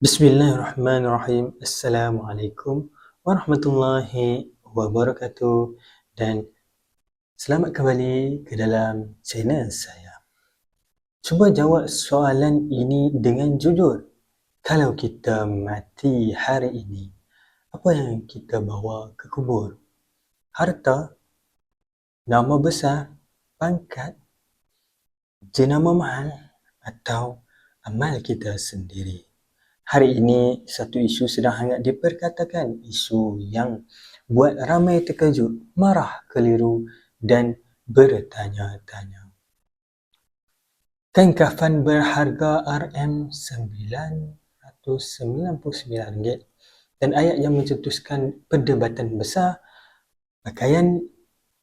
Bismillahirrahmanirrahim. Assalamualaikum warahmatullahi wabarakatuh dan selamat kembali ke dalam channel saya. Cuba jawab soalan ini dengan jujur. Kalau kita mati hari ini, apa yang kita bawa ke kubur? Harta, nama besar, pangkat, jenama mahal atau amal kita sendiri? Hari ini satu isu sedang hangat diperkatakan, isu yang buat ramai terkejut, marah, keliru dan bertanya-tanya. Kain kafan berharga RM999 dan ayat yang mencetuskan perdebatan besar pakaian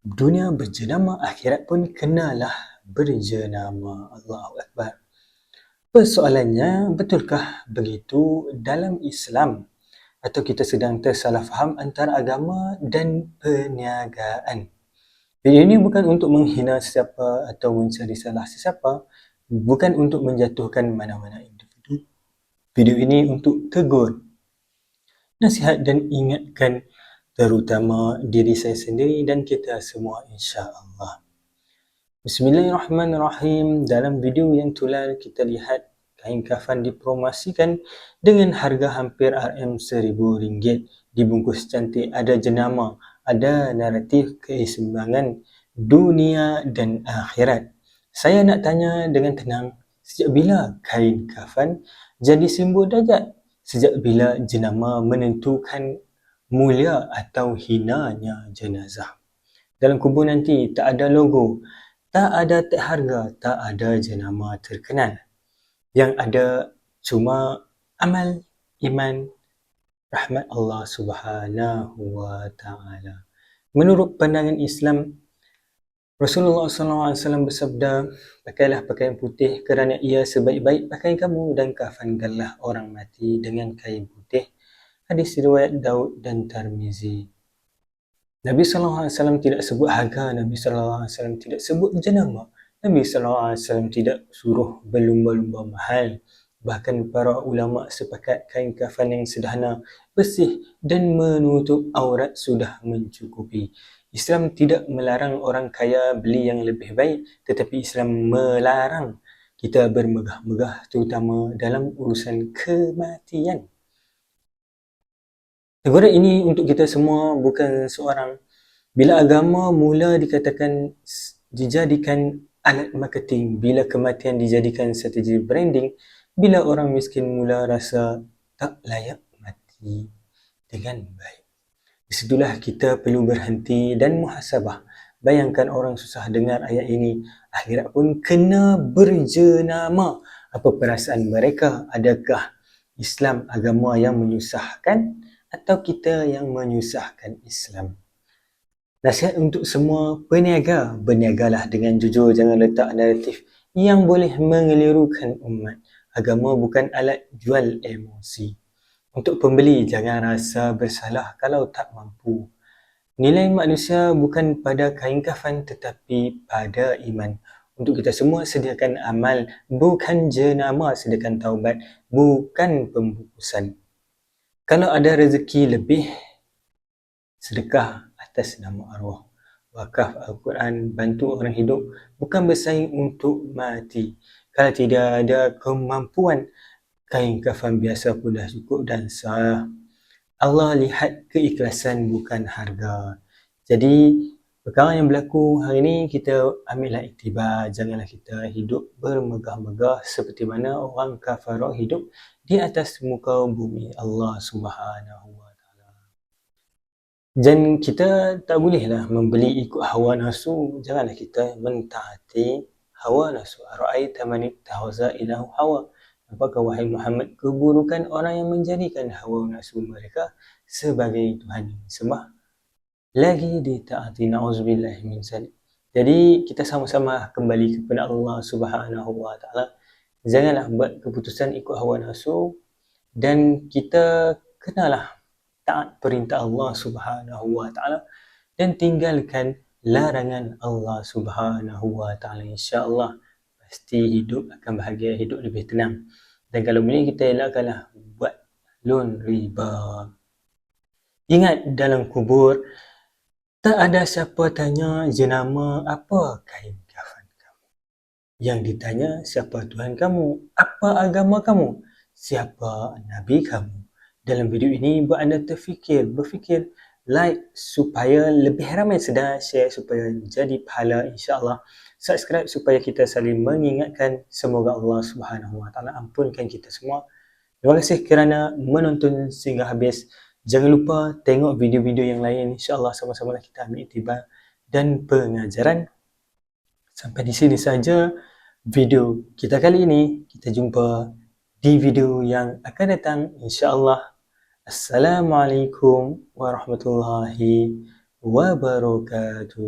dunia berjenama akhirat pun kenalah berjenama Allahu Akbar. Persoalannya, betulkah begitu dalam Islam? Atau kita sedang tersalah faham antara agama dan perniagaan? Video ini bukan untuk menghina sesiapa atau mencari salah sesiapa, bukan untuk menjatuhkan mana-mana individu. Video ini untuk tegur, nasihat dan ingatkan terutama diri saya sendiri dan kita semua insya-Allah. Bismillahirrahmanirrahim. Dalam video yang tular kita lihat kain kafan dipromosikan dengan harga hampir RM1000 dibungkus cantik ada jenama ada naratif keseimbangan dunia dan akhirat. Saya nak tanya dengan tenang sejak bila kain kafan jadi simbol dajat sejak bila jenama menentukan mulia atau hinanya jenazah? Dalam kubur nanti tak ada logo tak ada tag harga, tak ada jenama terkenal. Yang ada cuma amal, iman, rahmat Allah Subhanahu wa taala. Menurut pandangan Islam, Rasulullah SAW bersabda, pakailah pakaian putih kerana ia sebaik-baik pakaian kamu dan kafankanlah orang mati dengan kain putih. Hadis riwayat Daud dan Tarmizi. Nabi SAW tidak sebut harga, Nabi SAW tidak sebut jenama. Nabi SAW tidak suruh berlumba-lumba mahal. Bahkan para ulama sepakat kain kafan yang sederhana, bersih dan menutup aurat sudah mencukupi. Islam tidak melarang orang kaya beli yang lebih baik, tetapi Islam melarang kita bermegah-megah terutama dalam urusan kematian. Teguran ini untuk kita semua bukan seorang bila agama mula dikatakan dijadikan alat marketing, bila kematian dijadikan strategi branding, bila orang miskin mula rasa tak layak mati dengan baik. Disitulah kita perlu berhenti dan muhasabah. Bayangkan orang susah dengar ayat ini, akhirat pun kena berjenama. Apa perasaan mereka? Adakah Islam agama yang menyusahkan? Atau kita yang menyusahkan Islam. Nasihat untuk semua peniaga, berniagalah dengan jujur, jangan letak naratif yang boleh mengelirukan umat. Agama bukan alat jual emosi. Untuk pembeli, jangan rasa bersalah kalau tak mampu. Nilai manusia bukan pada kain kafan tetapi pada iman. Untuk kita semua sediakan amal, bukan jenama sediakan taubat, bukan pembukusan. Kalau ada rezeki lebih, sedekah atas nama arwah. Wakaf Al-Quran bantu orang hidup bukan bersaing untuk mati. Kalau tidak ada kemampuan, kain kafan biasa pun dah cukup dan sah. Allah lihat keikhlasan bukan harga. Jadi, perkara yang berlaku hari ini kita ambillah iktibar. Janganlah kita hidup bermegah-megah seperti mana orang kafarah hidup di atas muka bumi Allah Subhanahu wa taala. Dan kita tak bolehlah membeli ikut hawa nafsu, janganlah kita mentaati hawa nafsu. Ara'aita man ittahaza ilahu hawa. Apakah wahai Muhammad keburukan orang yang menjadikan hawa nafsu mereka sebagai Tuhan sembah? Lagi ditaati na'udzubillah min zalik. Jadi kita sama-sama kembali kepada Allah Subhanahu wa taala janganlah buat keputusan ikut hawa nafsu dan kita kenalah taat perintah Allah Subhanahu wa taala dan tinggalkan larangan Allah Subhanahu wa taala insya-Allah pasti hidup akan bahagia hidup lebih tenang Dan kalau boleh kita elakkanlah buat loan riba. Ingat dalam kubur, tak ada siapa tanya jenama apa kain kafan kamu. Yang ditanya siapa Tuhan kamu, apa agama kamu, siapa Nabi kamu. Dalam video ini buat anda terfikir, berfikir, like supaya lebih ramai sedar, share supaya jadi pahala insyaAllah. Subscribe supaya kita saling mengingatkan. Semoga Allah Taala ampunkan kita semua. Terima kasih kerana menonton sehingga habis. Jangan lupa tengok video-video yang lain. InsyaAllah sama-sama kita ambil tiba dan pengajaran. Sampai di sini saja video kita kali ini. Kita jumpa di video yang akan datang. InsyaAllah. Assalamualaikum warahmatullahi wabarakatuh.